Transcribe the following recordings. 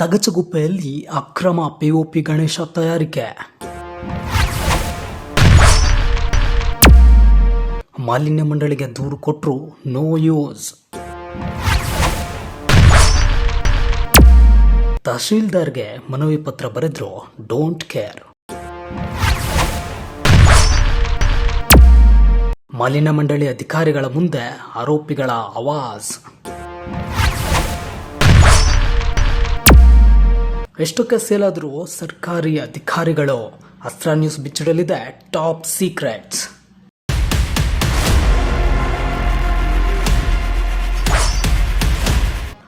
ತಗಚಗುಪ್ಪೆಯಲ್ಲಿ ಅಕ್ರಮ ಪಿಒಪಿ ಗಣೇಶ ತಯಾರಿಕೆ. ಮಾಲಿನ್ಯ ಮಂಡಳಿಗೆ ದೂರು ಕೊಟ್ಟರು ನೋ ಯೂಸ್ ತಹಶೀಲ್ದಾರ್ಗೆ ಮನವಿ ಪತ್ರ ಬರೆದ್ರು ಡೋಂಟ್ ಕೇರ್ ಮಾಲಿನ್ಯ ಮಂಡಳಿ ಅಧಿಕಾರಿಗಳ ಮುಂದೆ ಆರೋಪಿಗಳ ಆವಾಜ್. ಎಷ್ಟಕ್ಕೆ ಸೇಲಾದರೂ ಸರ್ಕಾರಿ ಅಧಿಕಾರಿಗಳು ಅಸ್ತ್ರ ನ್ಯೂಸ್ ಬಿಚ್ಚಿಡಲಿದೆ. ಟಾಪ್ ಸೀಕ್ರೆಟ್ಸ್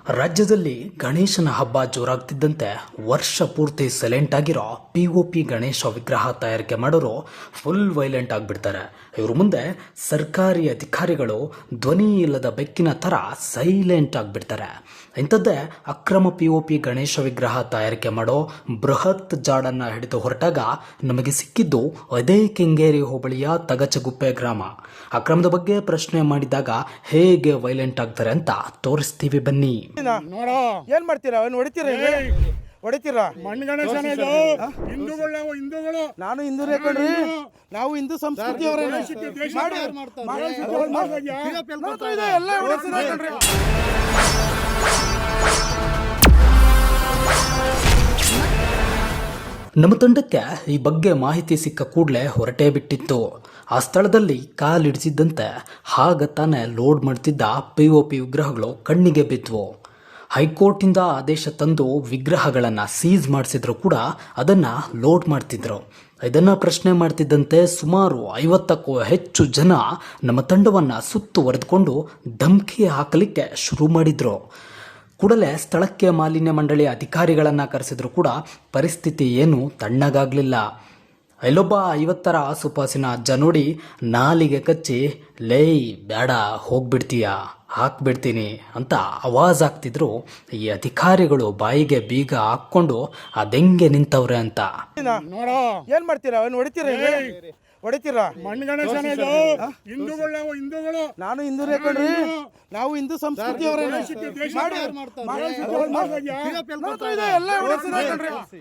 ರಾಜ್ಯದಲ್ಲಿ ಗಣೇಶನ ಹಬ್ಬ ಜೋರಾಗ್ತಿದ್ದಂತೆ ವರ್ಷ ಪೂರ್ತಿ ಸೈಲೆಂಟ್ ಆಗಿರೋ ಪಿ ಒ ಪಿ ಗಣೇಶ ವಿಗ್ರಹ ತಯಾರಿಕೆ ಮಾಡೋರು ಫುಲ್ ವೈಲೆಂಟ್ ಆಗಿಬಿಡ್ತಾರೆ. ಇವ್ರ ಮುಂದೆ ಸರ್ಕಾರಿ ಅಧಿಕಾರಿಗಳು ಧ್ವನಿ ಇಲ್ಲದ ಬೆಕ್ಕಿನ ಥರ ಸೈಲೆಂಟ್ ಆಗಿಬಿಡ್ತಾರೆ. ಇಂಥದ್ದೇ ಅಕ್ರಮ ಪಿ ಒ ಪಿ ಗಣೇಶ ವಿಗ್ರಹ ತಯಾರಿಕೆ ಮಾಡೋ ಬೃಹತ್ ಜಾಡನ್ನು ಹಿಡಿದು ಹೊರಟಾಗ ನಮಗೆ ಸಿಕ್ಕಿದ್ದು ಅದೇ ಕೆಂಗೇರಿ ಹೋಬಳಿಯ ತಗಚಗುಪ್ಪೆ ಗ್ರಾಮ. ಅಕ್ರಮದ ಬಗ್ಗೆ ಪ್ರಶ್ನೆ ಮಾಡಿದಾಗ ಹೇಗೆ ವೈಲೆಂಟ್ ಆಗ್ತಾರೆ ಅಂತ ತೋರಿಸ್ತೀವಿ ಬನ್ನಿ. ನೋಡೋ. ಏನ್ ಮಾಡ್ತೀರಾ? ಅವ್ನು ಹೊಡಿತೀರ? ಹೊಡಿತೀರಾ? ಮಣ್ಣು ಗಣೇಶನ ಇದು. ಹಿಂದೂಗಳು ನಾವು ಹಿಂದೂಗಳು. ನಾನು ಹಿಂದೂ ಕಣ್ರಿ. ನಾವು ಹಿಂದೂ ಸಂಸ್ಕೃತಿಯವರೇ ದೇಶ ಮಾಡ್ತಾರೆ? ಇದೆ, ಎಲ್ಲ ಕಣ್ರಿ. ನಮ್ಮ ತಂಡಕ್ಕೆ ಈ ಬಗ್ಗೆ ಮಾಹಿತಿ ಸಿಕ್ಕ ಕೂಡಲೇ ಹೊರಟೇ ಬಿಟ್ಟಿತ್ತು. ಆ ಸ್ಥಳದಲ್ಲಿ ಕಾಲಿಡಿಸಿದ್ದಂತೆ ಹಾಗ ತಾನೇ ಲೋಡ್ ಮಾಡ್ತಿದ್ದ ಪಿ ಓ ಪಿ ವಿಗ್ರಹಗಳು ಕಣ್ಣಿಗೆ ಬಿದ್ವು. ಹೈಕೋರ್ಟಿಂದ ಆದೇಶ ತಂದು ವಿಗ್ರಹಗಳನ್ನು ಸೀಸ್ ಮಾಡಿಸಿದ್ರು ಕೂಡ ಅದನ್ನು ಲೋಡ್ ಮಾಡ್ತಿದ್ರು. ಇದನ್ನು ಪ್ರಶ್ನೆ ಮಾಡ್ತಿದ್ದಂತೆ ಸುಮಾರು ಐವತ್ತಕ್ಕೂ ಹೆಚ್ಚು ಜನ ನಮ್ಮ ತಂಡವನ್ನು ಸುತ್ತುವರೆದುಕೊಂಡು ಧಮ್ಕಿ ಹಾಕಲಿಕ್ಕೆ ಶುರು ಮಾಡಿದ್ರು. ಕೂಡಲೇ ಸ್ಥಳಕ್ಕೆ ಮಾಲಿನ್ಯ ಮಂಡಳಿ ಅಧಿಕಾರಿಗಳನ್ನ ಕರೆಸಿದ್ರು ಕೂಡ ಪರಿಸ್ಥಿತಿ ಏನು ತಣ್ಣಗಾಗ್ಲಿಲ್ಲ. ಇಲ್ಲೊಬ್ಬ ಐವತ್ತರ ಆಸುಪಾಸಿನ ಅಜ್ಜ ನೋಡಿ ನಾಲಿಗೆ ಕಚ್ಚಿ ಲೇಯ್ ಬೇಡ ಹೋಗ್ಬಿಡ್ತೀಯ? ಹಾಕ್ಬಿಡ್ತೀನಿ ಅಂತ ಆವಾಜ್ ಆಗ್ತಿದ್ರು ಈ ಅಧಿಕಾರಿಗಳು ಬಾಯಿಗೆ ಬೀಗ ಹಾಕ್ಕೊಂಡು ಅದೆಂಗೆ ನಿಂತವ್ರೆ ಅಂತ ನೋಡೋ ಏನ್ ಮಾಡ್ತೀರಾ ಹೊಡಿತೀರ? ಹೊಡಿತೀರಾ? ಮಣ್ಣು ಗಣೇಶನ ಇದು. ಹಿಂದೂಗಳು ನಾವು ಹಿಂದೂಗಳು. ನಾನು ಹಿಂದೂ. ನಾವು ಹಿಂದೂ.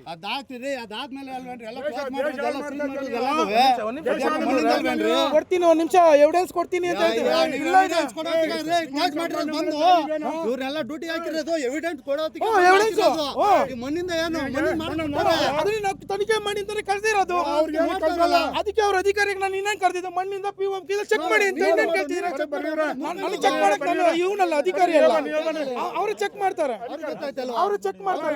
ಅದಾಗ್ತಿದೆ ಅದಾದ್ಮೇಲೆ. ನಿಮಿಷ? ಕೊಡ್ತೀನಿ ಒಂದ್ ಎವಿಡೆನ್ಸ್ ಕೊಡ್ತೀನಿ ಅಂತ ಇವ್ರನ್ನೆಲ್ಲ ಡ್ಯೂಟಿ ಹಾಕಿರೋದು ಎವಿಡೆನ್ಸ್ ಕೊಡೋತ್ತಿಗೆ ಓ, evidence. ಓ. ಈ ಮಣ್ಣಿಂದ ಏನು ತನಿಖೆ ಮಾಡಿ ಅಂತಾನೆ ಏನು ಅದಕ್ಕೆ ಅವ್ರ ಅಧಿಕಾರಿಗೆ ನಾನು ಇನ್ನೇನ್ ಕರ್ದಿದ್ದು? ಮಣ್ಣಿಂದ ಪಿ ಚೆಕ್ ಮಾಡಿ ಅಂತ ಇನ್ನೇನ್ ಕೇಳ್ತಿದ್ದೀರಾ ನಾನು ಚೆಕ್ ಮಾಡಕ್ ನಾನು ಇವನಲ್ಲ ಅಧಿಕಾರಿ ಅಲ್ಲ. ಅವರು ಚೆಕ್ ಮಾಡ್ತಾರೆ. ಅವರು ಚೆಕ್ ಮಾಡ್ತಾರೆ.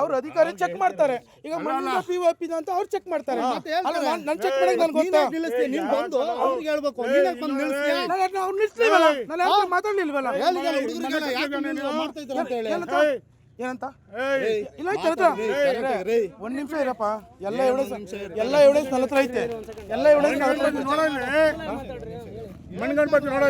ಅವ್ರ ಅಧಿಕಾರಿ ಚೆಕ್ ಮಾಡ್ತಾರೆ. ಈಗ ಮಣ್ಣಿಂದ ಪಿ ಪಿ ಅಂತ ಅವ್ರು ಚೆಕ್ ಮಾಡ್ತಾರೆ. ಅಲ್ಲ ನಾನ್- ನಾನ್ ಚೆಕ್ ಮಾಡಕ್ ನನ್ಗೆ ಗೊತ್ತಾ? ಬಂದು ಅವ್ರಿಗೆ ಹೇಳ್ಬೇಕು. ನೀನಾಗ್ ಬಂದು ನಿಲ್ಲಿಸ್ತೀಯ. ನಾನು ಅವ್ರು ನಿಲ್ಸ್ಲಿಲ್ವಲ್ಲ ನಾನು ಯಾರು ಮಾತಾಡ್ಲಿಲ್ವಲ್ಲ ಮಾಡ್ತಾ ಇದ್ದೀರ ಅಂತ ಹೇಳಿ. ಏನಂತ? ಇಲ್ಲ ಒಂದ್ ನಿಮಿಷ ಇರಪ್ಪ. ಎಲ್ಲ ಎವಿಡೆನ್ಸ್ ಎಲ್ಲ ಎವಿಡೆನ್ಸ್ ಸಲತ್ರ ಹತ್ರ ಐತೆ. ಎಲ್ಲ ಎವಿಡೆನ್ಸ್ ನನ್ನ ಹತ್ರ ಐತೆ. ನೋಡೋ ಇಲ್ಲಿ. ನೋಡೋ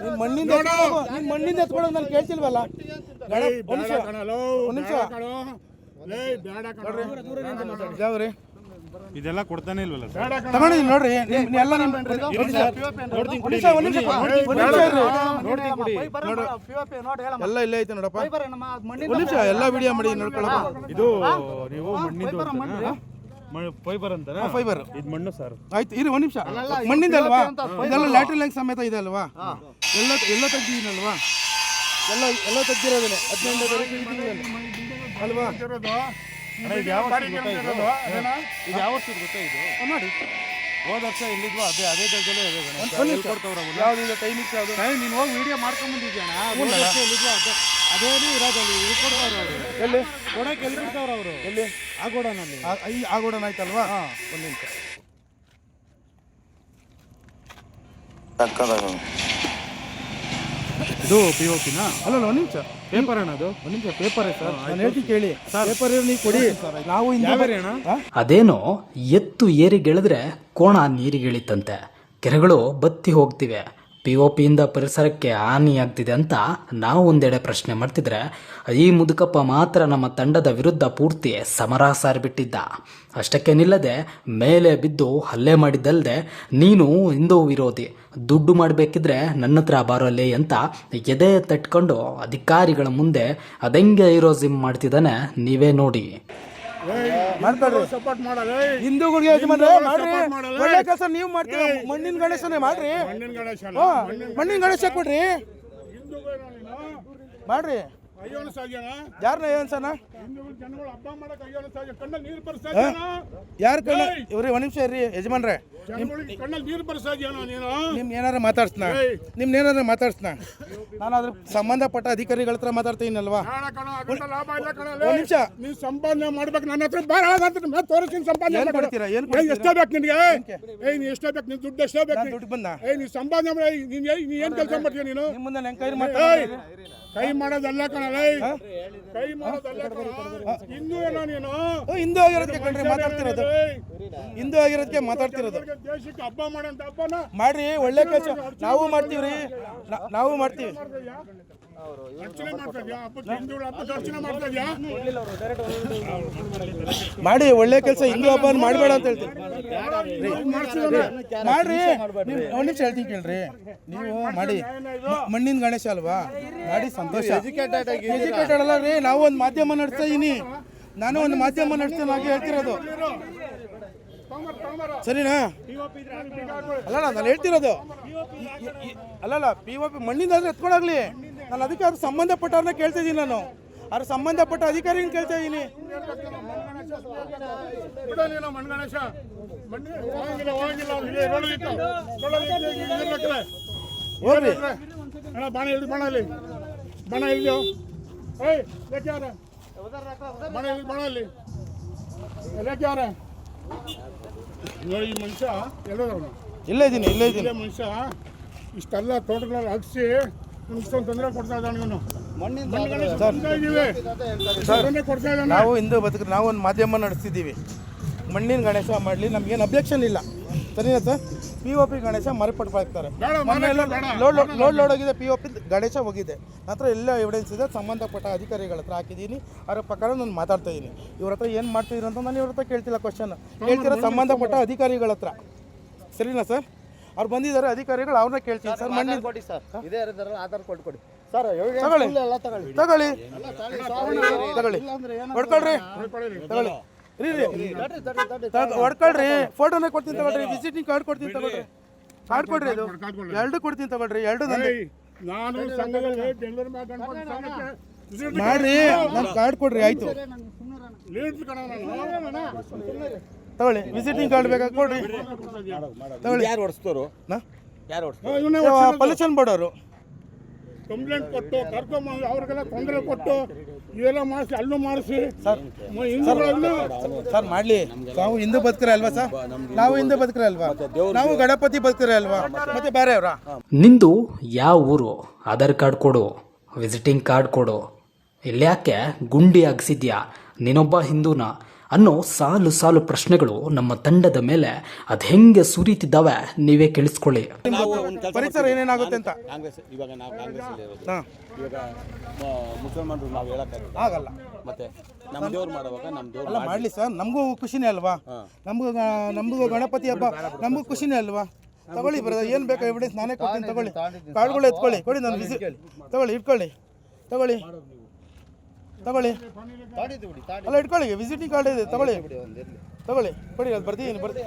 ನೀನ್ ಮಣ್ಣಿಂದ ಎತ್ಕೊಳೋದು, ನೀನ್ ಮಣ್ಣಿಂದ ಎತ್ಕೊಳ್ಳೋದು ನಾನು ಕೇಳ್ತಿಲ್ವಲ್ಲ? ಒಂದ್ ನಿಮಿಷ. ಬೇಡ ಕಣಲೋ, ಒಂದ್ ನಿಮಿಷ. ಬೇಡ ಕಣೋ. ಏಯ್, ಬೇಡ ಕಣೋ. ಯಾವ್ರಿ ಇದೆಲ್ಲ ಕೊಡ್ತಾನೆ ಇಲ್ವಲ್ಲ ಸರ್? ತಗೊಳ್ಳಿ ನೋಡ್ರಿ. ಎಲ್ಲ ನಿಮ್ ಒಂದ್ ನಿಮಿಷ ಒಂದ್ ನಿಮಿಷ ಒಂದ್ ನಿಮಿಷ ಒಂದ್ ನಿಮಿಷ ಇರ್ರಿ. ನೋಡು. ಎಲ್ಲ ಇಲ್ಲೇ ಐತೆ ನೋಡಪ್ಪ. ಒಂದು ನಿಮಿಷ ಎಲ್ಲ ವಿಡಿಯೋ ಮಾಡಿ ನೋಡ್ಕೊಳಪ್ಪ ಇದು ನೀವು ಮಣ್ಣಿದ್ದು ಫೈಬರ್ ಅಂತಾರೆ ಫೈಬರ್ ಇದು ಮಣ್ಣು ಸರ್. ಆಯ್ತು ಇರಿ ಒಂದು ನಿಮಿಷ. ಮಣ್ಣಿಂದ ಅಲ್ವಾ? ಇದೆಲ್ಲ ಲ್ಯಾಟ್ರಿನ್ ಲೈನ್ ಸಮೇತ ಇದೆ ಅಲ್ವಾ? ಎಲ್ಲ ಎಲ್ಲ ತೆಗ್ದಿದ್ದೀನಲ್ವಾ? ಎಲ್ಲ ಎಲ್ಲ ತೆಗ್ದಿರೋದೇ ಹದಿನೆಂಟು ಅಲ್ವಾ? ಇದು ಯಾವ ವರ್ಷದ ಗೊತ್ತಾ ಇದು? ನೋಡಿ ಹೋದ ವರ್ಷ ಎಲ್ಲಿದ್ವು ಅದೇ ಅದೇ ಜಾಗದಲ್ಲೇ ಅದೇ ಗಣೇಶ. ಕೊಡ್ತಾವ್ರ? ಯಾವ್ದು ಟೈಮಿಂಗ್ಸ್ ಯಾವ್ದು? ಏಯ್, ಹೋಗಿ ವಿಡಿಯೋ ಮಾಡ್ಕೊಂಡ್ ಬಂದಿದ್ಯಾಣ ಹೋದ ವರ್ಷ ಎಲ್ಲಿದ್ವು ಅದೇ ಅದೇನು ಇರೋದು ಅಲ್ಲಿ ಎಲ್ಲಿ ಕೊಡ್ತಾವ್ರ ಅವರು. ಎಲ್ಲಿ? ಕೊಡಕ್ಕೆ ಎಲ್ಲಿ ಬಿಡ್ತಾವ್ರ ಅವರು? ಎಲ್ಲಿ? ಆ ಗೋಡನಲ್ಲಿ. ಆ- ಈ ಆಗೋಡನ್ ಆಯ್ತಲ್ವಾ? ಒಂದ್ ನಿಮಿಷ. ಇದು ಪಿ ಓ ಪಿನ ಅಲ್ಲ ಒಂದ್ ನಿಮಿಷ. ಪೇಪರ್ ಅಣ್ಣ ಅದು. ಒಂದ್ ನಿಮಿಷ ಪೇಪರ್ ಸರ್ ನಾನು ಹೇಳ್ತೀನಿ ಕೇಳಿ. ಪೇಪರ್ ನೀವು ಕೊಡಿ. ನಾವು ಅಣ್ಣ? ಅದೇನೋ ಎತ್ತು ಏರಿಗೆಳೆದ್ರೆ ಕೋಣ ನೀರಿಗಿಳಿತಂತೆ. ಕೆರೆಗಳು ಬತ್ತಿ ಹೋಗ್ತಿವೆ. ಪಿ ಒ ಪಿಯಿಂದ ಪರಿಸರಕ್ಕೆ ಹಾನಿಯಾಗ್ತಿದೆ ಅಂತ ನಾವು ಒಂದೆಡೆ ಪ್ರಶ್ನೆ ಮಾಡ್ತಿದ್ರೆ, ಈ ಮುದುಕಪ್ಪ ಮಾತ್ರ ನಮ್ಮ ತಂಡದ ವಿರುದ್ಧ ಪೂರ್ತಿ ಸಮರ ಸಾರಿಬಿಟ್ಟಿದ್ದ. ಅಷ್ಟಕ್ಕೆ ನಿಲ್ಲದೆ ಮೇಲೆ ಬಿದ್ದು ಹಲ್ಲೆ ಮಾಡಿದ್ದಲ್ಲದೆ ನೀನು ಹಿಂದೂ ವಿರೋಧಿ, ದುಡ್ಡು ಮಾಡಬೇಕಿದ್ರೆ ನನ್ನ ಹತ್ರ ಬಾರೋಲ್ಲಿ ಅಂತ ಎದೆ ತಟ್ಕೊಂಡು ಅಧಿಕಾರಿಗಳ ಮುಂದೆ ಅದೆಂಗೆ ಹೀರೋಸಿಮ್ ಮಾಡ್ತಿದ್ದಾನೆ ನೀವೇ ನೋಡಿ. ಮಾಡ್ಕೊಳ್ರಿ ಸಪೋರ್ಟ್ ಮಾಡಲ್ಲ. ಹಿಂದೂಗಳಿಗೆ ಯಜಮಾನ್ರೆ ಮಾಡ್ರಿ ಒಳ್ಳೆ ಕೆಲಸ ನೀವು ಮಾಡ್ತೀರಾ? ಮಣ್ಣಿನ ಗಣೇಶನೇ ಮಾಡ್ರಿ. ಮಣ್ಣಿನ ಗಣೇಶ ಮಣ್ಣಿನ ಗಣೇಶ ಹಾಕ್ಬಿಡ್ರಿ ಮಾಡ್ರಿ. ಯಾರನ್ನ ಬರ್ಸಾದ್ಯನ ಯಾರ ಕಣ್ಣ ಇವ್ರಿ ಒಂದ್ ನಿಮಿಷ ಇರ್ರಿ ಯಜಮಾನ್ರೆ. ನಿಮ್ ಏನಾರ ಮಾತಾಡ್ಸ್ನ? ನಿಮ್ ಏನಾರ ಮಾತಾಡ್ಸ್ನ? ನಾನು ಅದ್ರ ಸಂಬಂಧಪಟ್ಟ ಅಧಿಕಾರಿಗಳ ಹತ್ರ ಮಾತಾಡ್ತೀನಲ್ವಾ? ಒಂದ್ ನಿಮಿಷ. ನೀವು ಸಂಪಾದನೆ ಮಾಡ್ಬೇಕು ನನ್ನ ಹತ್ರ ಮತ್ತೆ ತೋರಿಸ್ತೀನಿ ಸಂಪಾದನೆ ಮಾಡ್ತೀರಾ? ಏನ್? ಎಷ್ಟೇ ಬೇಕು ನಿನ್ಗೆ? ಏಯ್ ನೀ ಎಷ್ಟೇ ಬೇಕು ನಿನ್ ದುಡ್ಡು ಎಷ್ಟೇ ಬೇಕು ದುಡ್ಡು ಬಂದ? ಏಯ್ ನೀ ಸಂಪಾದನೆ ಮಾಡಿ. ನೀನ್ ಏನ್ ಕೆಲಸ ಮಾಡ್ತೀಯ ನೀನು? ಮುಂದೆ ಹೆಂಗ್ ಕೈ ಕೈ ಮಾಡೋದಲ್ಲ ಕಣ ಏಯ್ ಕೈ ಮಾಡೋದಲ್ಲ ಹಿಂದೂ ಏನೋ ನೀನು? ಹಿಂದೂ ಆಗಿರೋದಕ್ಕೆ ಕಣ್ರಿ ಮಾತಾಡ್ತಿರೋದು. ಹಿಂದೂ ಆಗಿರೋದಕ್ಕೆ ಮಾತಾಡ್ತಿರೋದು. ದೇಶಕ್ಕೆ ಹಬ್ಬ ಮಾಡಂತ ಹಬ್ಬನ? ಮಾಡ್ರಿ ಒಳ್ಳೆ ಕೆಲಸ. ನಾವು ಮಾಡ್ತೀವ್ರಿ. ನಾವು ಮಾಡ್ತೀವಿ. ಮಾಡಿ ಒಳ್ಳೆ ಕೆಲಸ ಹಿಂದೂ ಹಬ್ಬ ಮಾಡಬೇಡ ಅಂತ ಹೇಳ್ತೀನಿ ಮಾಡ್ರಿ. ನೀವು ಒಂದ್ ನಿಮಿಷ ಹೇಳ್ತೀನಿ ಕೇಳ್ರಿ. ನೀವು ಮಾಡಿ. ಮಣ್ಣಿನ ಗಣೇಶ ಅಲ್ವಾ? ಮಾಡಿ ಸಂತೋಷ. ಎಜುಕೇಟೆಡ್ ಅಲ್ಲ ರೀ. ನಾವು ಒಂದು ಮಾಧ್ಯಮ ನಡೆಸ್ತಾ ಇದೀನಿ. ನಾನು ಒಂದು ಮಾಧ್ಯಮ ನಡೆಸ್ತೀನಿ ಹಾಗೆ ಹೇಳ್ತಿರೋದು. ಸರಿನಾ? ಅಲ್ಲ ನಾನು ಹೇಳ್ತಿರೋದು. ಅಲ್ಲಲ್ಲ ಪಿ ಒ ಪಿ ಮಣ್ಣಿಂದ ಆದ್ರೆ ಎತ್ಕೊಳಾಗ್ಲಿ ನಾನು ಅದಕ್ಕೆ ಅದು ಸಂಬಂಧಪಟ್ಟವ್ರನ್ನ ಕೇಳ್ತಾ ಇದ್ದೀನಿ ನಾನು. ಅವ್ರ ಸಂಬಂಧಪಟ್ಟ ಅಧಿಕಾರಿಗಳನ್ನ ಕೇಳ್ತಾ ಇದ್ದೀನಿ. ಹೋಗ್ರಿ ಅಣ್ಣ ಬಾಣ ಹಿಡಿದು ಬಾಣ ಇಲ್ಲಿ ಬಾಣ ಹಿಡಿದು ಏಯ್ ಬಾಣ ಹಿಡಿದು ಬಾಣ ನೋಡಿ ಈ ಮನುಷ್ಯ ಎಲ್ಲದವನು ಇಲ್ಲೇ ಇದೀನಿ ಇಲ್ಲೇ ಇಲ್ಲೇ ಮನುಷ್ಯ ಇಷ್ಟೆಲ್ಲ ತೋಟಗಳಲ್ಲಿ ಹಾಕ್ಸಿ ಇಷ್ಟೊಂದು ತೊಂದರೆ ಕೊಡ್ತಾ ಇದ್ದಾನೆ ಇವನು. ನಾವು ಹಿಂದೂ ಬದುಕು ನಾವು ಒಂದು ಮಾಧ್ಯಮ ನಡೆಸ್ತಿದ್ದೀವಿ. ಮಣ್ಣಿನ ಗಣೇಶ ಮಾಡಲಿ ನಮ್ಗೇನು ಅಬ್ಜೆಕ್ಷನ್ ಇಲ್ಲ. ಸರಿನಾ sir? P O P Ganesha ಬೇಡ. ಲೋಡ್ ಲೋಡ್ ಲೋಡ್ ಹೋಗಿದೆ ಪಿ ಒ ಪಿ ಗಣೇಶ ಹೋಗಿದೆ. ನಂತರ ಎಲ್ಲ ಎವಿಡೆನ್ಸ್ ಇದೆ ಸಂಬಂಧಪಟ್ಟ ಅಧಿಕಾರಿಗಳ ಹತ್ರ ಹಾಕಿದ್ದೀನಿ. ಅವ್ರ ಪ್ರಕಾರ ನಾನು ಮಾತಾಡ್ತಾ ಇದ್ದೀನಿ. ಇವ್ರ ಹತ್ರ ಏನು ಮಾಡ್ತಿದ್ರು ಅಂತ ನಾನು ಇವ್ರ ಹತ್ರ ಕೇಳ್ತಿಲ್ಲ ಕ್ವಶನ್ ಕೇಳ್ತಿರೋ ಸಂಬಂಧಪಟ್ಟ ಅಧಿಕಾರಿಗಳ ಹತ್ರ. ಸರಿನಾ ಸರ್? ಅವ್ರು ಬಂದಿದ್ದಾರೆ ಅಧಿಕಾರಿಗಳು ಅವ್ರನ್ನ ಕೇಳ್ತೀನಿ. ಸರ್ ಮಣ್ಣಿನ ಕೊಡಿ ಸರ್. ಇದೇ ಇರೋದ್ರಲ್ಲ ಆಧಾರ್ ಕೊಟ್ಟು ಕೊಡಿ. ಸರ್ ತಗೊಳ್ಳಿ. ಎಲ್ಲ ತಗೊಳ್ಳಿ. ತಗೊಳ್ಳಿ. ತಗೊಳ್ಳಿ. ಹೊಡ್ಕೊಳ್ರಿ. ತಗೊಳ್ಳಿ. ರೀ ರೀ ತಗೊಳ್- ಹೊಡ್ಕೊಳ್ರಿ. ಫೋಟೋನೇ ಕೊಡ್ತೀನಿ ತಗೊಳ್ರಿ. ವಿಸಿಟಿಂಗ್ ಕಾರ್ಡ್ ಕೊಡ್ತೀನಿ ತಗೊಳ್ರಿ. ಕಾರ್ಡ್ ಕೊಡ್ರಿ ಇದು. ಎರಡು ಕೊಡ್ತೀನಿ ತಗೊಳ್ರಿ. ಎರಡು ನಾನು ಮಾಡ್ರಿ. ನನ್ನ ಕಾರ್ಡ್ ಕೊಡ್ರಿ ಆಯ್ತು. ನಾನು ತಗೊಳ್ಳಿ ವಿಸಿಟಿಂಗ್ ಕಾರ್ಡ್ ಬೇಕಾ? ಕೊಡ್ರಿ. ತಗೊಳ್ಳಿ. ಯಾರು ಓಡಿಸ್ತೋರು ಯಾರು ಪೊಲ್ಯೂಷನ್ ಬೋರ್ಡ್ ಅವರು ಕಂಪ್ಲೇಂಟ್ ಕೊಟ್ಟು ಕರ್ಕೊಂಬಂದು ಅವ್ರಿಗೆಲ್ಲ ತೊಂದರೆ ಕೊಟ್ಟು ಇವೆಲ್ಲ ಮಾಡಿಸಿ ಅಲ್ಲೂ ಮಾಡಿಸಿ. ಸರ್ ಮಾಡಲಿ. ನಾವು ಹಿಂದೂ ಬದುಕ್ರೆ ಅಲ್ವಾ ಸರ್? ನಾವು ಹಿಂದೂ ಬದುಕ್ರೆ ಅಲ್ವಾ? ನಾವು ಗಣಪತಿ ಬದುಕ್ರೆ ಅಲ್ವಾ? ಮತ್ತೆ ಬೇರೆ ಅವರ? ನಿಂದು ಯಾವ ಊರು? ಆಧಾರ್ ಕಾರ್ಡ್ ಕೊಡು ವಿಸಿಟಿಂಗ್ ಕಾರ್ಡ್ ಕೊಡು. ಇಲ್ಯಾಕೆ ಗುಂಡಿ ಆಗ್ಸಿದ್ಯಾ ನೀನೊಬ್ಬ ಹಿಂದೂನ? ಅನ್ನೋ ಸಾಲು ಸಾಲು ಪ್ರಶ್ನೆಗಳು ನಮ್ಮ ತಂಡದ ಮೇಲೆ ಅದ್ ಹೆಂಗೆ ಸುರಿತಿದ್ದಾವೆ ನೀವೇ ಕೇಳಿಸ್ಕೊಳ್ಳಿ. ಪರಿಸರ ಏನೇನಾಗುತ್ತೆ ಅಂತ. ಕಾಂಗ್ರೆಸ್ ಇವಾಗ ನಾವು ಕಾಂಗ್ರೆಸ್ ಅಲ್ಲಿ ಇರೋದು. ಹಾ ಇವಾಗ ಮ- ಮುಸಲ್ಮಾನರು ನಾವು ಹೇಳಕ್ಕಾಗಲ್ಲ. ಆಗಲ್ಲ. ಮತ್ತೆ ನಮ್ಮ ದೇವ್ರು ಮಾಡುವಾಗ ನಮ್ಮ ದೇವ್ರು ಅಲ್ಲ ಮಾಡಲಿ ಸರ್. ನಮಗೂ ಖುಷಿನೇ ಅಲ್ವಾ? ನಮಗೂ ಗ- ನಮಗೂ ಗಣಪತಿ ಹಬ್ಬ ನಮಗೂ ಖುಷಿನೇ ಅಲ್ವಾ? ತಗೊಳ್ಳಿ ಬ್ರದರ್ ಏನು ಬೇಕಾ ಎವಿಡೆನ್ಸ್ ನಾನೇ ಕೊಡ್ತೀನಿ ತಗೊಳ್ಳಿ. ಕಾಳುಗಳು ಎತ್ಕೊಳ್ಳಿ ಕೊಡಿ ನಾನು ವಿಸಿಟ್ ತಗೊಳ್ಳಿ ಇಟ್ಕೊಳ್ಳಿ. ತಗೊಳ್ಳಿ. ತಗೊಳ್ಳಿ. ಅಲ್ಲ ಇಟ್ಕೊಳ್ಳಿ ವಿಸಿಟಿಂಗ್ ಕಾರ್ಡ್ ಇದೆ ತಗೊಳ್ಳಿ. ತಗೊಳ್ಳಿ ಕೊಡಿ ಅದು ಬರ್ತೀನಿ ಬರ್ತೀನಿ.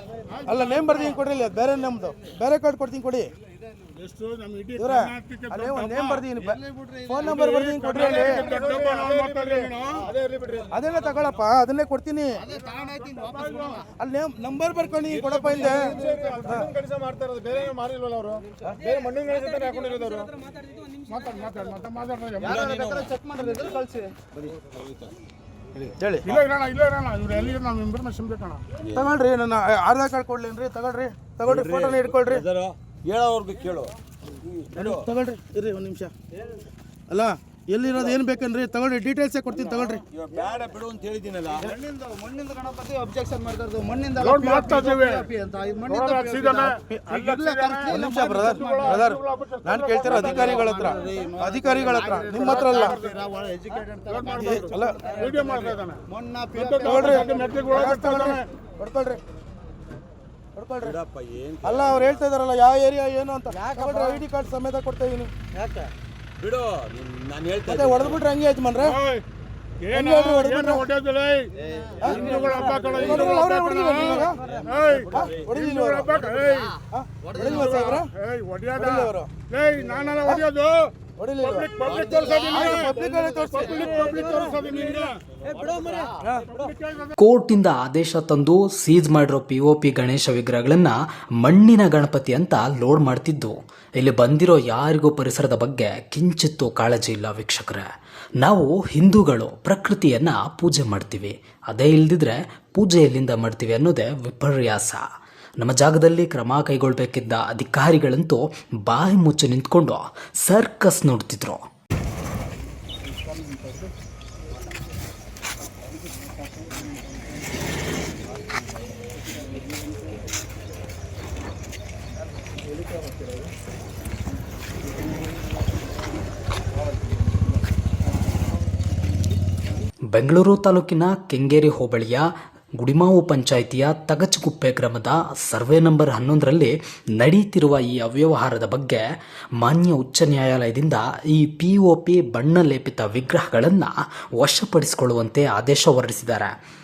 ಅಲ್ಲ ನೇಮ್ ಬರ್ತೀನಿ ಕೊಡ್ರಿ ಬೇರೆ ನೇಮ್ದು. ಬೇರೆ ಕಾರ್ಡ್ ಕೊಡ್ತೀನಿ ಕೊಡಿ. ಅಲ್ಲೇ ಒಂದು ನೇಮ್ ಬರ್ದೀನಿ ಫೋನ್ ನಂಬರ್ ಬರ್ದೀನಿ ಕೊಡ್ರಿ ಅಲ್ಲಿ. ಅದನ್ನೇ ತಗೊಳಪ್ಪ ಅದನ್ನೇ ಕೊಡ್ತೀನಿ. ಅಲ್ಲಿ ನೇಮ್ ನಂಬರ್ ಬರ್ಕೊಂಡು ಕೊಡಪ್ಪ ಹಿಂದೆ ಕೆಲಸ ಮಾಡ್ತಾ ಇರೋದು ಬೇರೆ ಮಾಡಿಲ್ವಲ್ಲ ಅವರು? ಬೇರೆ ಮಣ್ಣಿನ ಗಣೇಶ ತಾನೇ ಹಾಕೊಂಡಿರೋದು ಅವರು? ಮಾತಾಡ್ ಮಾತಾಡ್ ಮಾತಾಡ್ ಮಾತಾಡ್ತಾರೆ ಚೆಕ್ ಮಾಡಿದ್ರೆ ಕಳಿಸಿ. ಹೇಳಿ. ಇಲ್ಲ ಇರೋಣ ಇಲ್ಲ ಇರೋಣ ಇವ್ರು ಎಲ್ಲಿ ನಾವು ಇನ್ಫಾರ್ಮೇಶನ್ ಬೇಕಣ್ಣ. ತಗೊಳ್ರಿ ನನ್ನ ಆಧಾರ್ ಕಾರ್ಡ್ ಕೊಡ್ಲೇನ್ರಿ ತಗೊಳ್ರಿ ತಗೊಳ್ರಿ ಫೋಟೋನ ಇಟ್ಕೊಳ್ರಿ ಹೇಳೋರ್ಗು ಕೇಳು ತಗೊಳ್ರಿ ಇರ್ರಿ ಒಂದು ನಿಮಿಷ ಅಲ್ಲ ಎಲ್ಲಿರೋದು ಏನು ಬೇಕನ್ರಿ ತಗೊಳ್ರಿ ಡೀಟೇಲ್ಸೇ ಕೊಡ್ತೀನಿ ತಗೊಳ್ರಿ ಬೇಡ ಬಿಡು ಅಂತ ಹೇಳಿದ್ದೀನಲ್ಲ ಮಣ್ಣಿಂದ ಮಣ್ಣಿಂದ ಗಣಪತಿ ಅಬ್ಜೆಕ್ಷನ್ ಮಾಡ್ತಾ ಇರೋದು ಮಣ್ಣಿಂದ ಲೋಡ್ ಮಾಡ್ತಾ ಇದ್ದೀವಿ ಅಂತ ಇದು ಮಣ್ಣಿಂದ ನಿಮಿಷ ಬ್ರದರ್ ಬ್ರದರ್ ನಾನು ಕೇಳ್ತಿರೋ ಅಧಿಕಾರಿಗಳ ಹತ್ರ ಅಧಿಕಾರಿಗಳ ಹತ್ರ ನಿಮ್ಮ ಹತ್ರ ಅಲ್ಲ ಎಜುಕೇಟೆಡ್ ಅಲ್ಲ ವಿಡಿಯೋ ಮಾಡ್ತಾ ಇದ್ದಾನೆ ಮೊನ್ನ ತಗೊಳ್ರಿ ಮೆಟ್ಲಿಗೆ ಒಳಗಾಗ್ತಾ ಇದ್ದಾನೆ. ಹೊಡ್ಕೊಳ್ರಿ ಹೊಡ್ಕೊಳ್ರಿ ಬಿಡಪ್ಪ ಏನ್ ಅಲ್ಲ ಅವ್ರು ಹೇಳ್ತಾ ಇದಾರಲ್ಲ ಯಾವ ಏರಿಯಾ ಏನು ಅಂತ. ಐ ಡಿ ಕಾರ್ಡ್ ಸಮೇತ ಕೊಡ್ತಾ ಇದೀನಿ ಯಾಕೆ? ಬಿಡು ನಾನು ಹೇಳ್ತಾ ಮತ್ತೆ ಹೊಡೆದ್ಬಿಟ್ರೆ ಹಂಗೆ ಆಯ್ತು ಮನ್ರೆ ಹೊಡೆದಿಲ್ಲ ಪಬ್ಲಿಕ್ ಪಬ್ಲಿಕ್. ಕೋರ್ಟಿಂದ ಆದೇಶ ತಂದು ಸೀಜ್ ಮಾಡಿರೋ ಪಿ ಒ ಪಿ ಗಣೇಶ ವಿಗ್ರಹಗಳನ್ನ ಮಣ್ಣಿನ ಗಣಪತಿ ಅಂತ ಲೋಡ್ ಮಾಡ್ತಿದ್ದು. ಇಲ್ಲಿ ಬಂದಿರೋ ಯಾರಿಗೂ ಪರಿಸರದ ಬಗ್ಗೆ ಕಿಂಚಿತ್ತು ಕಾಳಜಿ ಇಲ್ಲ ವೀಕ್ಷಕರೇ. ನಾವು ಹಿಂದೂಗಳು ಪ್ರಕೃತಿಯನ್ನ ಪೂಜೆ ಮಾಡ್ತೀವಿ. ಅದೇ ಇಲ್ದಿದ್ರೆ ಪೂಜೆ ಎಲ್ಲಿಂದ ಮಾಡ್ತೀವಿ ಅನ್ನೋದೇ ವಿಪರ್ಯಾಸ. ನಮ್ಮ ಜಾಗದಲ್ಲಿ ಕ್ರಮ ಕೈಗೊಳ್ಳಬೇಕಿದ್ದ ಅಧಿಕಾರಿಗಳಂತೂ ಬಾಯಿ ಮುಚ್ಚಿ ನಿಂತ್ಕೊಂಡು ಸರ್ಕಸ್ ನೋಡ್ತಿದ್ರು. ಬೆಂಗಳೂರು ತಾಲೂಕಿನ ಕೆಂಗೇರಿ ಹೋಬಳಿಯ ಗುಡಿಮಾವು ಪಂಚಾಯಿತಿಯ ತಗಚುಗುಪ್ಪೆ ಗ್ರಾಮದ ಸರ್ವೆ ನಂಬರ್ ಹನ್ನೊಂದರಲ್ಲಿ ನಡೆಯುತ್ತಿರುವ ಈ ಅವ್ಯವಹಾರದ ಬಗ್ಗೆ ಮಾನ್ಯ ಉಚ್ಚ ನ್ಯಾಯಾಲಯದಿಂದ ಈ ಪಿಒಪಿ ಬಣ್ಣ ಲೇಪಿತ ವಿಗ್ರಹಗಳನ್ನು ವಶಪಡಿಸಿಕೊಳ್ಳುವಂತೆ ಆದೇಶ ಹೊರಡಿಸಿದ್ದಾರೆ.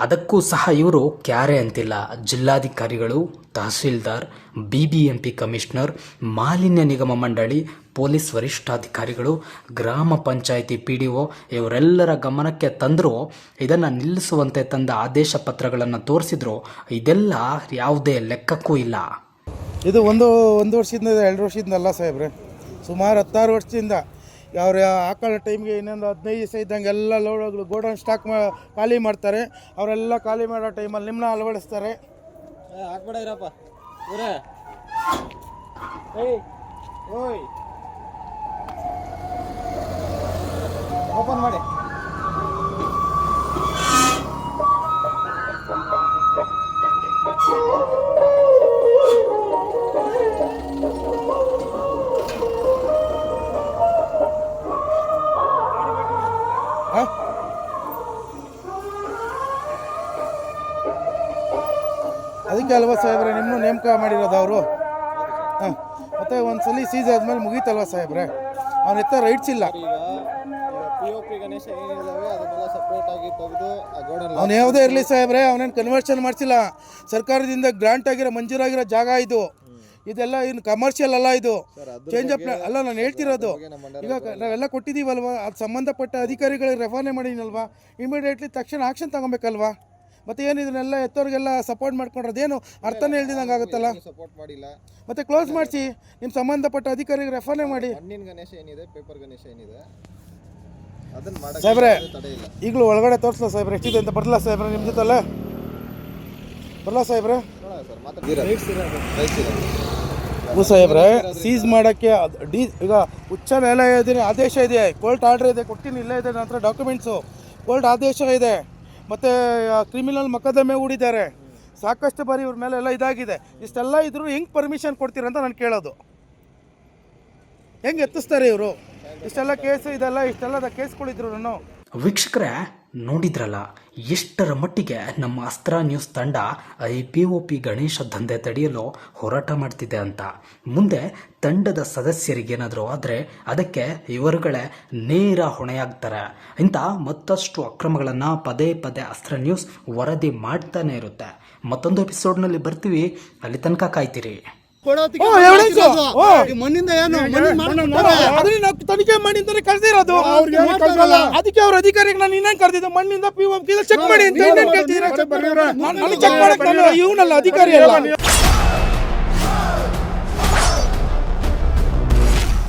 ಅದಕ್ಕೂ ಸಹ ಇವರು ಕ್ಯಾರೆ ಅಂತಿಲ್ಲ. ಜಿಲ್ಲಾಧಿಕಾರಿಗಳು, ತಹಸೀಲ್ದಾರ್ ಬಿಬಿಎಂಪಿ ಕಮಿಷನರ್, ಮಾಲಿನ್ಯ ನಿಗಮ ಮಂಡಳಿ ಪೊಲೀಸ್ ವರಿಷ್ಠಾಧಿಕಾರಿಗಳು ಗ್ರಾಮ ಪಂಚಾಯಿತಿ ಪಿ ಡಿ ಒ ಇವರೆಲ್ಲರ ಗಮನಕ್ಕೆ ತಂದರೂ ಇದನ್ನು ನಿಲ್ಲಿಸುವಂತೆ ತಂದ ಆದೇಶ ಪತ್ರಗಳನ್ನು ತೋರಿಸಿದ್ರು. ಇದೆಲ್ಲ ಯಾವುದೇ ಲೆಕ್ಕಕ್ಕೂ ಇಲ್ಲ. ಇದು ಒಂದು ಒಂದು ವರ್ಷದಿಂದ ಎರಡು ವರ್ಷದಿಂದಲ್ಲ ಸಾಹೇಬ್ರೆ. ಸುಮಾರು ಹತ್ತಾರು ವರ್ಷದಿಂದ ಅವ್ರು ಹಾಕೊಳ್ಳೋ ಟೈಮ್ಗೆ ಇನ್ನೊಂದು ಹದಿನೈದು ದಿವಸ ಇದ್ದಂಗೆ ಎಲ್ಲ ಲೋಡ್ ಗೋಡೌನ್ ಸ್ಟಾಕ್ ಮಾ ಖಾಲಿ ಮಾಡ್ತಾರೆ. ಅವರೆಲ್ಲ ಖಾಲಿ ಮಾಡೋ ಟೈಮಲ್ಲಿ ನಿಮ್ಮನ್ನ ಅಳವಡಿಸ್ತಾರೆ. ಹಾಕ್ಬೇಡ ಇರಪ್ಪ. ಓಯ್ ಓಯ್. ಮಾಡಿ. ಅದಕ್ಕೆ ಅಲ್ವಾ ಸಾಹೇಬ್ರೆ ನಿಮ್ಮನ್ನು ನೇಮಕ ಮಾಡಿರೋದು ಅವರು? ಹಾಂ. ಮತ್ತೆ ಒಂದು ಸೀಸ್ ಆದ್ಮೇಲೆ ಮುಗೀತಲ್ವಾ ಸಾಹೇಬ್ರೆ? ಅವನ ಎತ್ತ ರೈಟ್ಸ್ ಇಲ್ಲ. ಪಿ ಒ ಪಿ ಗಣೇಶ ಏನಿದಾವೆ ಅದನ್ನೆಲ್ಲ ಸಪ್ರೇಟ್ ಆಗಿ ತೆಗೆದು ಆ ಗೋಡನ್ ಅವ್ನು ಯಾವುದೇ ಇರಲಿ ಸಾಹೇಬ್ರೆ ಅವನೇನು ಕನ್ವರ್ಷನ್ ಮಾಡಿಸಿಲ್ಲ. ಸರ್ಕಾರದಿಂದ ಗ್ರಾಂಟ್ ಆಗಿರೋ ಮಂಜೂರಾಗಿರೋ ಜಾಗ ಇದು. ಇದೆಲ್ಲ ಇನ್ನು ಕಮರ್ಷಿಯಲ್ ಅಲ್ಲ ಇದು. ಚೇಂಜ್ ಆಫ್ ಅಲ್ಲ ನಾನು ಹೇಳ್ತಿರೋದು. ಈಗ ನಾವೆಲ್ಲ ಕೊಟ್ಟಿದ್ದೀವಲ್ವಾ? ಅದು ಸಂಬಂಧಪಟ್ಟ ಅಧಿಕಾರಿಗಳಿಗೆ ರೆಫಾನೆ ಮಾಡಿನಲ್ವಾ ಇಮಿಡಿಯೇಟ್ಲಿ ತಕ್ಷಣ ಆಕ್ಷನ್ ತಗೊಬೇಕಲ್ವಾ? ಮತ್ತೆ ಏನು ಇದನ್ನೆಲ್ಲ ಎತ್ತೋರಿಗೆಲ್ಲ ಸಪೋರ್ಟ್ ಮಾಡ್ಕೊಂಡ್ರದೇನು? ಅರ್ಥನೇ ಹೇಳ್ದಿದಂಗೆ ಆಗುತ್ತಲ್ಲ? ಸಪೋರ್ಟ್ ಮಾಡಿಲ್ಲ. ಮತ್ತೆ ಕ್ಲೋಸ್ ಮಾಡಿಸಿ. ನಿಮ್ಮ ಸಂಬಂಧಪಟ್ಟ ಅಧಿಕಾರಿಗೆ ರೆಫರ್ನೇ ಮಾಡಿ. ಗಣೇಶ ಏನಿದೆ? ಪೇಪರ್ ಗಣೇಶ ಏನಿದೆ? ಸಾಹೇಬ್ರೆ ಈಗಲೂ ಒಳಗಡೆ ತೋರಿಸಲ ಸಾಹೇಬ್ರೆ ಎಷ್ಟಿದೆ ಅಂತ ಬರಲ್ಲ ಸಾಹೇಬ್ರೆ ನಿಮ್ಮ ಜೊತೆಲ್ಲ? ಬರಲ್ಲ ಸಾಹೇಬ್ರೆ? ಸಾಹೇಬ್ರೆ ಸೀಸ್ ಮಾಡೋಕ್ಕೆ ಅದ್- ಡಿ ಈಗ ಉಚ್ಚ ಇದ್ದೀನಿ ಆದೇಶ ಇದೆ ಕೋರ್ಟ್ ಆರ್ಡರ್ ಇದೆ ಕೊಟ್ಟಿನಿ ಇಲ್ಲೇ ಇದೆ ನನ್ನ ಹತ್ರ ಡಾಕ್ಯುಮೆಂಟ್ಸು. ಕೋರ್ಟ್ ಆದೇಶ ಇದೆ. ಮತ್ತು ಕ್ರಿಮಿನಲ್ ಮೊಕದ್ದಮೆ ಹೂಡಿದ್ದಾರೆ. ಸಾಕಷ್ಟು ಬಾರಿ ಇವ್ರ ಮೇಲೆ ಎಲ್ಲ ಇದಾಗಿದೆ. ಇಷ್ಟೆಲ್ಲ ಇದ್ರು ಹೆಂಗೆ ಪರ್ಮಿಷನ್ ಕೊಡ್ತೀರಂತ ನಾನು ಕೇಳೋದು. ಹೆಂಗೆ ಎತ್ತಿಸ್ತಾರೆ ಇವರು? ಇಷ್ಟೆಲ್ಲ ಕೇಸು ಇದೆಲ್ಲ, ಇಷ್ಟೆಲ್ಲ ಕೇಸ್ಗಳಿದ್ರು ವೀಕ್ಷಕರೇ, ನೋಡಿದ್ರಲ್ಲ, ಎಷ್ಟರ ಮಟ್ಟಿಗೆ ನಮ್ಮ ಅಸ್ತ್ರ ನ್ಯೂಸ್ ತಂಡ I P O P Ganesha ದಂಧೆ ತಡೆಯಲು ಹೋರಾಟ ಮಾಡ್ತಿದೆ ಅಂತ. ಮುಂದೆ ತಂಡದ ಸದಸ್ಯರಿಗೇನಾದರೂ ಆದರೆ ಅದಕ್ಕೆ ಇವರುಗಳೇ ನೇರ ಹೊಣೆಯಾಗ್ತಾರೆ. ಇಂಥ ಮತ್ತಷ್ಟು ಅಕ್ರಮಗಳನ್ನು ಪದೇ ಪದೇ ಅಸ್ತ್ರ ನ್ಯೂಸ್ ವರದಿ ಮಾಡ್ತಾನೆ ಇರುತ್ತೆ. ಮತ್ತೊಂದು ಎಪಿಸೋಡ್ನಲ್ಲಿ ಬರ್ತೀವಿ. ಅಲ್ಲಿ ತನಕ ಕಾಯ್ತೀರಿ. ಓ. ಮಣ್ಣಿಂದ ಏನು ಅದನ್ನ ನಾವು ತನಿಖೆ ಮಾಡಿ ಅಂತಾನೆ ಅವ್ರಿಗೆ ಅದಕ್ಕೆ ಅವ್ರ ಅಧಿಕಾರಿಗೆ ನಾನು ಇನ್ನೇನು ಕರೆದಿದ್ದು ಮಣ್ಣಿಂದ ಪಿ ಚೆಕ್ ಮಾಡಿ ಅಂತ. ಇನ್ನೇನು. ನಾನು ಚೆಕ್ ಮಾಡಕ್ಕೆ ನಾನು ಇವನಲ್ಲ ಅಧಿಕಾರಿ ಅಲ್ಲ.